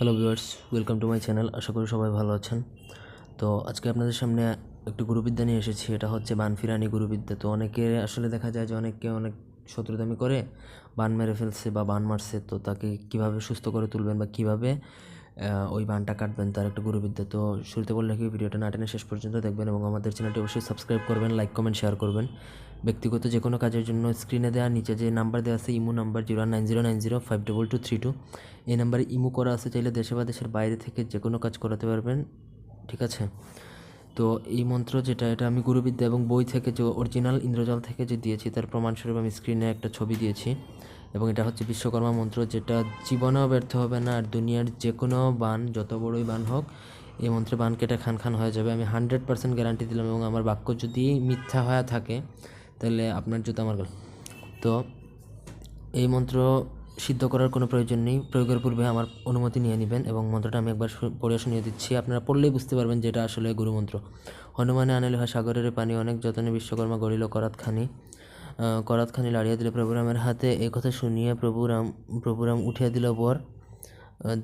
Hello viewers welcome to my channel আশা করি সবাই ভালো আছেন। তো আজকে আপনাদের সামনে একটি গুরুবিদ্যা নিয়ে এসেছি। এটা হচ্ছে বান ফিরানি গুরুবিদ্যা। তো অনেকে আসলে দেখা যায় যে অনেককে অনেক শত্রুতামি করে বান মেরে ফেলছে বা বান মারছে। তো তাকে কীভাবে সুস্থ করে তুলবেন বা কীভাবে ওই বানটা কাটবেন, তার একটা গুরুবিদ্যা তো শুরুতে বললে কি, ভিডিওটা না টেনে শেষ পর্যন্ত দেখবেন এবং আমাদের চ্যানেলটি অবশ্যই সাবস্ক্রাইব করবেন লাইক কমেন্ট শেয়ার করবেন। ব্যক্তিগত যে কোনো কাজের জন্য স্ক্রিনে দেওয়া নিচে যে নাম্বার দেওয়া আছে, imo number zero nine zero nine zero five double two three two এই নাম্বারে ইমো করা আছে, চাইলে দেশে বা দেশের বাইরে থেকে যে কোনো কাজ করাতে পারবেন, ঠিক আছে? তো এই মন্ত্র যেটা, এটা আমি গুরুবিদ্যা এবং বই থেকে যে অরিজিনাল ইন্দ্রজাল থেকে যে দিয়েছি, তার প্রমাণস্বরূপ আমি স্ক্রিনে একটা ছবি দিয়েছি এবং এটা হচ্ছে বিশ্বকর্মা মন্ত্র, যেটা জীবনেও ব্যর্থ হবে না আর দুনিয়ার যে কোনো বান, যত বড়ই বান হোক, এই মন্ত্রে বান কেটে খান খান হয়ে যাবে আমি হান্ড্রেড পার্সেন্ট গ্যারান্টি দিলাম এবং আমার বাক্য যদি মিথ্যা হয়ে থাকে, তাহলে আপনার জুতো আমার। তো এই মন্ত্র সিদ্ধ করার কোনো প্রয়োজন নেই। প্রয়োগের পূর্বে আমার অনুমতি নিয়ে নেবেন এবং মন্ত্রটা আমি একবার পড়ে শুনিয়ে দিচ্ছি। আপনারা পড়লেই বুঝতে পারবেন যে এটা আসলে গুরুমন্ত্র হনুমানে আনালে হয় সাগরের পানি, অনেক যতনে বিশ্বকর্মা গড়িল করাতখানি করাতখানি লাড়িয়া দিল প্রভুরামের হাতে এই কথা শুনিয়ে প্রভুরাম প্রভুরাম উঠিয়ে দিল বর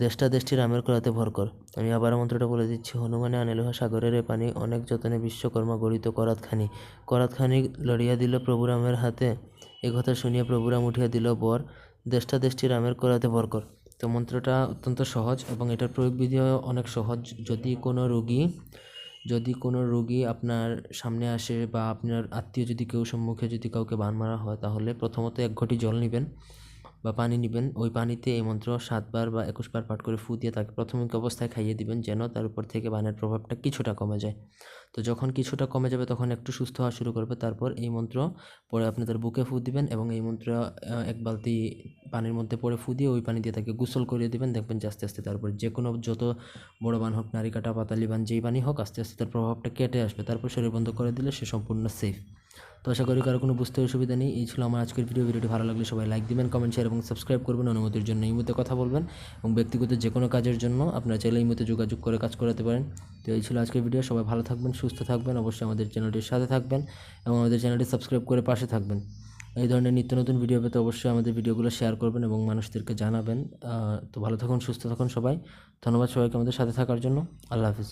দেশটা দেশটি রামের করাতে ভর কর। আমি আবার মন্ত্রটা বলে দিচ্ছি, হনুমানে আনিল সাগরের পানি, অনেক যতনে বিশ্বকর্মা গড়িত করাতখানি করাতখানি লড়িয়া দিল প্রভুরামের হাতে, এ কথা শুনিয়া প্রভুরাম উঠিয়া দিল বর দেশটা দেশটি রামের করাতে ভর কর। তো মন্ত্রটা অত্যন্ত সহজ এবং এটার প্রয়োগ বিধিও অনেক সহজ। যদি কোনো রোগী, যদি কোনো রোগী আপনার সামনে আসে বা আপনার আত্মীয় যদি কেউ সম্মুখে যদি কাউকে বান মারা হয়, তাহলে প্রথমত এক ঘটি জল নেবেন। বা পানি নেবেন, ওই পানিতে এই মন্ত্র সাতবার বা একুশবার পাঠ করে ফু দিয়ে তাকে প্রাথমিক অবস্থায় খাইয়ে দিবেন যেন তার উপর থেকে বানের প্রভাবটা কিছুটা কমে যায়। তো যখন কিছুটা কমে যাবে তখন একটু সুস্থ হওয়া শুরু করবে। তারপর এই মন্ত্র পরে আপনি তার বুকে ফু দিবেন এবং এই মন্ত্র এক বালতি পানির মধ্যে পরে ফু দিয়ে ওই পানি দিয়ে তাকে গোসল করিয়ে দিবেন। দেখবেন যে আস্তে আস্তে তারপর যে কোনো যত বড় বান হোক, নারী কাটা, পাতালি বান, যেই বানই হোক, আস্তে আস্তে তার প্রভাবটা কেটে আসবে। তারপর শরীর বন্ধ করে দিলে সে সম্পূর্ণ সেফ তো আশা করি কারও কোনো বুঝতে অসুবিধা নেই। এই ছিল আমার আজকের ভিডিও ভিডিওটি ভালো লাগলে সবাই লাইক দিবেন কমেন্ট শেয়ার এবং সাবস্ক্রাইব করবেন। অনুমতির জন্য এই মুহূর্তে কথা বলবেন এবং ব্যক্তিগত যে কোনো কাজের জন্য আপনারা চাইলে এই মুহূর্তে যোগাযোগ করে কাজ করাতে পারেন। তো এই ছিল আজকের ভিডিও সবাই ভালো থাকবেন, সুস্থ থাকবেন। অবশ্যই আমাদের চ্যানেলটির সাথে থাকবেন এবং আমাদের চ্যানেলটি সাবস্ক্রাইব করে পাশে থাকবেন। এই ধরনের নিত্য নতুন ভিডিও পেতে অবশ্যই আমাদের ভিডিওগুলো শেয়ার করবেন এবং মানুষদেরকে জানাবেন। তো ভালো থাকুন, সুস্থ থাকুন সবাই। ধন্যবাদ সবাইকে আমাদের সাথে থাকার জন্য। আল্লাহ হাফিজ।